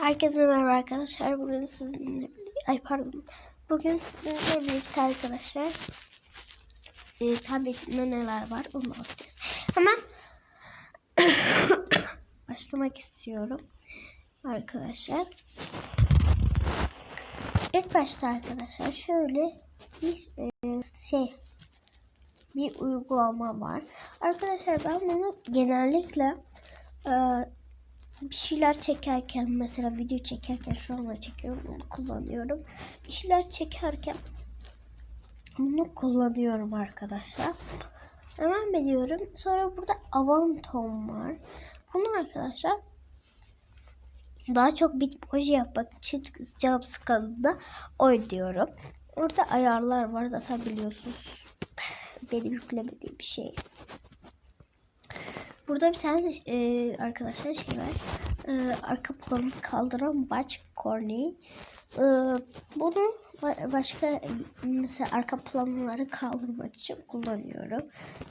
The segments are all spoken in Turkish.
Herkese merhaba arkadaşlar. Bugün sizinle ay pardon. Bugün sizinle birlikte arkadaşlar e, tabletimde neler var onu bakacağız. Hemen başlamak istiyorum arkadaşlar. İlk başta arkadaşlar şöyle bir e, şey bir uygulama var. Arkadaşlar ben bunu genellikle e, bir şeyler çekerken mesela video çekerken şu anda çekiyorum bunu kullanıyorum. Bir şeyler çekerken bunu kullanıyorum arkadaşlar. Hemen biliyorum. Sonra burada Avanton var. Bunu arkadaşlar daha çok bitmoji yapmak için canım sıkıldığında oynuyorum. Orada ayarlar var zaten biliyorsunuz. Benim yüklemediğim bir şey. Burada bir tane e, arkadaşlar şey var. E, arka planı kaldıran baş korneyi. E, bunu başka mesela arka planları kaldırmak için kullanıyorum.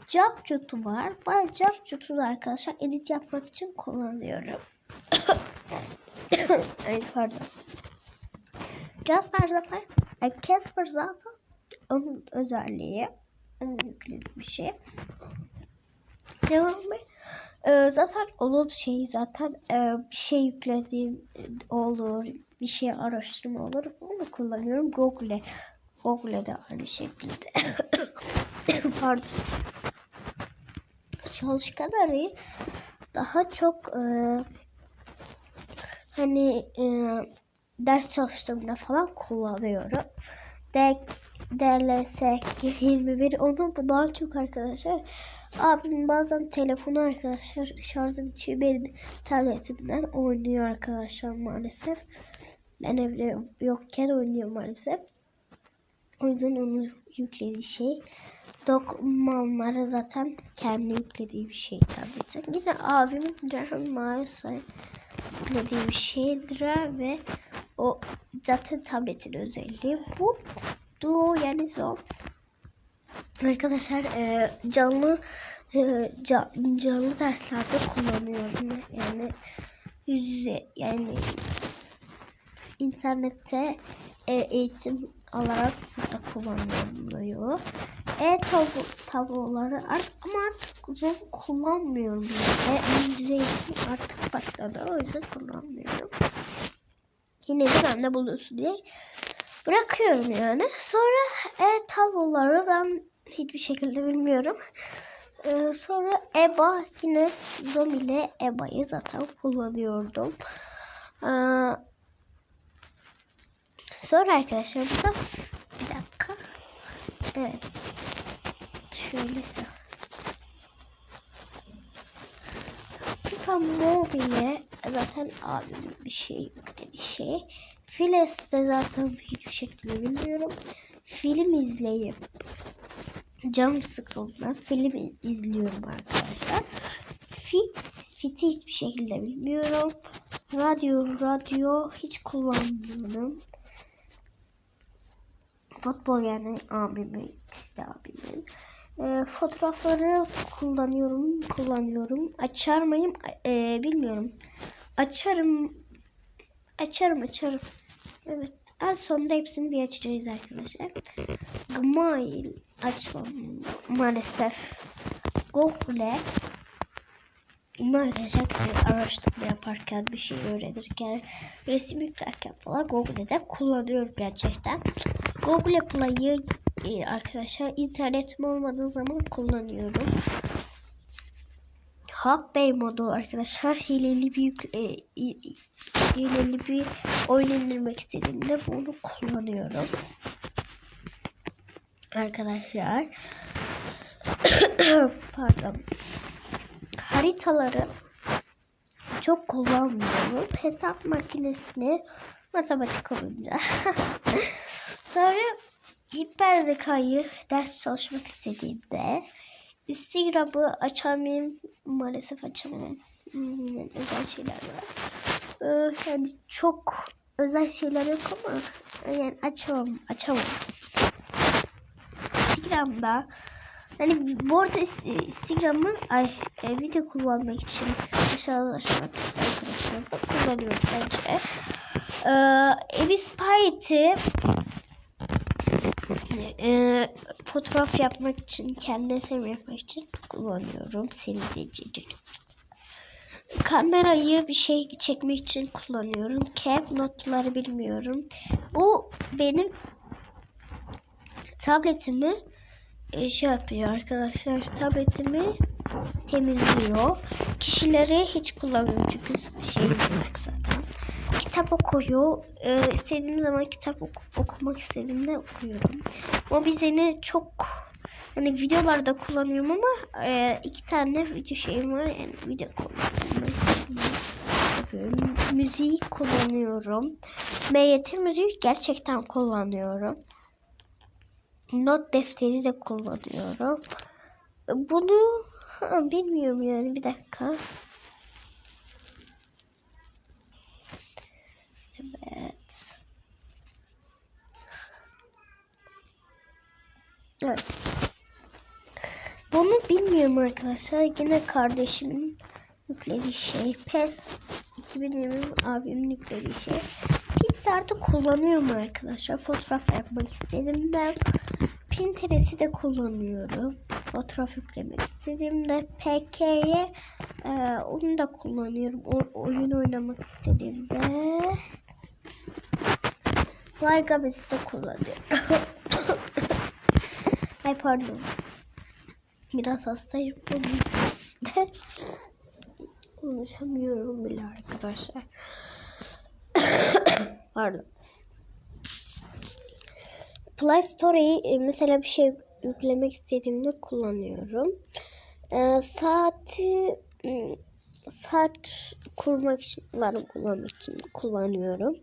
Capcut'u var. Ben Capcut'u da arkadaşlar edit yapmak için kullanıyorum. Ay pardon. Casper zaten, yani Casper zaten onun özelliği. Onun yüklediği bir şey. Devam ee, zaten onun şeyi zaten e, bir şey yüklediğim olur, bir şey araştırma olur. Onu kullanıyorum. Google. Google'de aynı şekilde. Pardon. Çalışkan arayı daha çok e, hani e, ders çalıştığımda falan kullanıyorum. DEC, DLS 21 onu daha çok arkadaşlar Abim bazen telefonu arkadaşlar şarjı bitiyor. Benim tabletimden oynuyor arkadaşlar maalesef. Ben evde yokken oynuyor maalesef. O yüzden onu yüklediği şey. Dokmanları zaten kendi yüklediği bir şey tabii. Yine abimin Dragon maalesef yüklediği bir şeydir ve o zaten tabletin özelliği. Bu Duo yani zor Arkadaşlar e, canlı e, canlı derslerde kullanıyorum. Yani yüz yüze yani internette e, eğitim alarak burada kullanıyorum. E tablo, tabloları artık ama artık zor kullanmıyorum. Yani. E yüz eğitim artık başladı. O yüzden kullanmıyorum. Yine de ben de buluyorsun diye bırakıyorum yani. Sonra e tabloları ben hiçbir şekilde bilmiyorum. Ee, sonra EBA yine Dom ile EBA'yı zaten kullanıyordum. Ee, sonra arkadaşlar burada bir dakika. Evet. Şöyle. FIFA Mobile zaten abimin bir şey yükledi şey. Files de zaten hiçbir şekilde bilmiyorum. Film izleyip Cam sıkıldığında film izliyorum arkadaşlar. Fit, fiti hiçbir şekilde bilmiyorum. Radyo, radyo hiç kullanmıyorum. Futbol yani abimin, işte abimin. E, fotoğrafları kullanıyorum, kullanıyorum. Açar mıyım? E, bilmiyorum. Açarım, açarım, açarım. Evet. En sonunda hepsini bir açacağız arkadaşlar. Gmail açmam maalesef. Google Bunlar arkadaşlar araştırma yaparken bir şey öğrenirken resim yüklerken falan Google'de kullanıyorum gerçekten. Google Play'ı e, arkadaşlar internetim olmadığı zaman kullanıyorum. Hubbay modu arkadaşlar hileli bir e, hileli bir oyun indirmek istediğimde bunu kullanıyorum. Arkadaşlar pardon haritaları çok kullanmıyorum. Hesap makinesini matematik olunca. Sonra hiper zekayı ders çalışmak istediğimde Instagram'ı açar mıyım? Maalesef açamam. Hmm, özel şeyler var. Ee, yani çok özel şeyler yok ama yani açamam. Açamam. Instagram'da hani bu arada Instagram'ı ay e, video kullanmak için aşağıda arkadaşlar da kullanıyorum sadece. Ee, Ebis Payet'i e, fotoğraf yapmak için, kendi eserimi yapmak için kullanıyorum. Seni de Kamerayı bir şey çekmek için kullanıyorum. Cap notları bilmiyorum. Bu benim tabletimi e, şey yapıyor arkadaşlar. Tabletimi temizliyor. Kişileri hiç kullanmıyorum çünkü şey yok zaten. Kitap okuyor. Ee, istediğim zaman kitap oku okumak istediğimde okuyorum. Mobizen'i çok hani videolarda kullanıyorum ama e, iki tane video şeyim var. Yani video kullanıyorum. Müziği kullanıyorum. MYT müziği gerçekten kullanıyorum. Not defteri de kullanıyorum. Bunu ha, bilmiyorum yani bir dakika. Evet. Evet. Bunu bilmiyorum arkadaşlar. Yine kardeşimin yüklediği şey. PES 2020 abimin yüklediği şey. Pixar'da kullanıyorum arkadaşlar. Fotoğraf yapmak istedim ben. Pinterest'i de kullanıyorum. Fotoğraf yüklemek istediğimde PK'ye e, onu da kullanıyorum. O, oyun oynamak istediğimde Flygabitz'i de kullanıyorum. Ay pardon. Biraz hastayım. Konuşamıyorum bile arkadaşlar. pardon. Play Store'yi e, mesela bir şey yüklemek istediğimde kullanıyorum. Ee, saati saat kurmak için, kullanmak için kullanıyorum.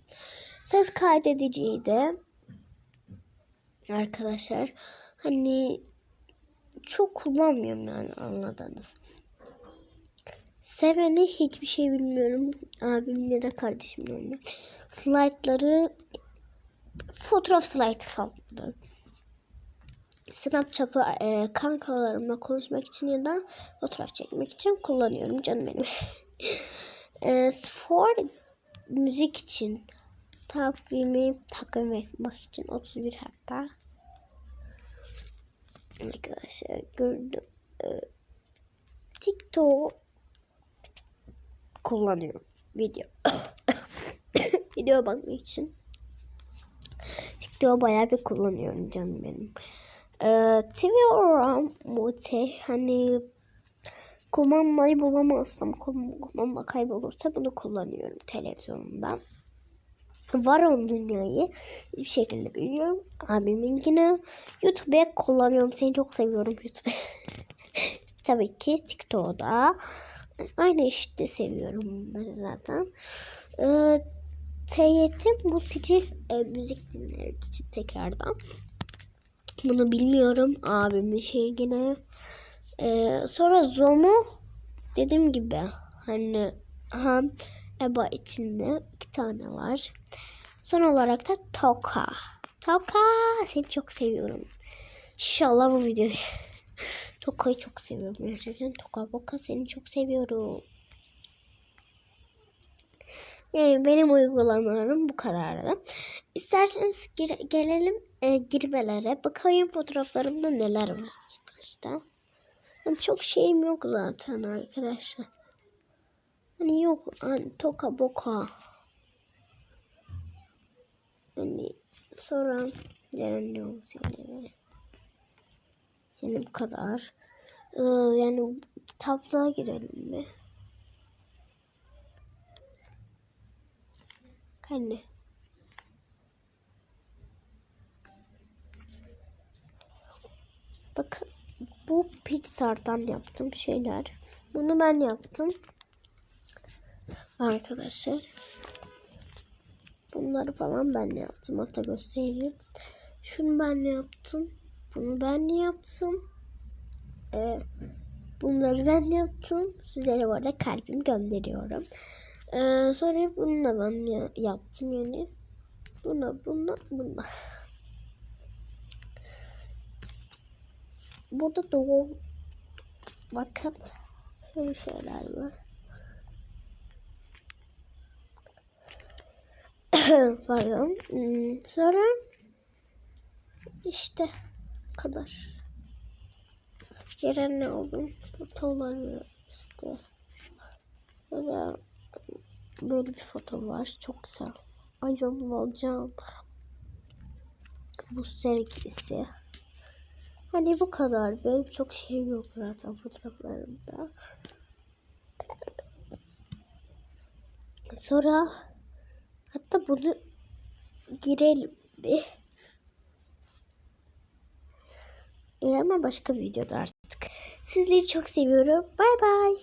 Ses kaydediciyi de arkadaşlar hani çok kullanmıyorum yani anladınız. Seveni hiçbir şey bilmiyorum. Abimle de kardeşimle. Slaytları fotoğraf slaytı salladım. Snapchat'ı e, kankalarımla konuşmak için ya da fotoğraf çekmek için kullanıyorum canım benim. e, spor müzik için takvimi takvim etmek için 31 hatta arkadaşlar gördüm. E, TikTok kullanıyorum video video bakmak için TikTok'u bayağı bir kullanıyorum canım benim. Ee, TV mute hani kumandayı bulamazsam kumanda kaybolursa bunu kullanıyorum televizyonda. Var on dünyayı bir şekilde biliyorum. Abimin yine YouTube'e kullanıyorum. Seni çok seviyorum YouTube. Tabii ki TikTok'da. Aynı işte seviyorum bunları zaten. Ee, TYT musici e, müzik dinlemek için tekrardan. Bunu bilmiyorum. Abimin şey yine. Ee, sonra Zomu dediğim gibi hani ha EBA içinde iki tane var. Son olarak da Toka. Toka seni çok seviyorum. İnşallah bu videoyu Toka'yı çok seviyorum gerçekten. Toka Boka seni çok seviyorum. Yani benim uygulamalarım bu kadardı. İsterseniz gir gelelim e, girmelere. Bakayım fotoğraflarımda neler var. İşte. Yani çok şeyim yok zaten arkadaşlar. Hani yok hani toka boka. Sonra gelen ne olsun yani. Yani bu kadar. Ee, yani kitaplığa girelim mi? Hani. Bakın bu Pixar'dan yaptığım şeyler. Bunu ben yaptım. Arkadaşlar. Bunları falan ben yaptım. Hatta göstereyim. Şunu ben yaptım. Bunu ben yaptım. Ee, bunları ben yaptım. Sizlere bu arada kalbimi gönderiyorum. Ee, sonra bunu da ben ya yaptım yani. Buna, buna, buna. Burada doğum bakın şöyle şeyler var. Pardon. Hmm, Sonra işte kadar. Yere ne oldum? Fotoğrafları işte. Sonra böyle bir foto var. Çok güzel. Ay onu alacağım. Bu sergisi. Hani bu kadar. Benim çok şey yok zaten fotoğraflarımda. Sonra hatta bunu girelim bir. Ama başka videoda artık. Sizleri çok seviyorum. Bay bay.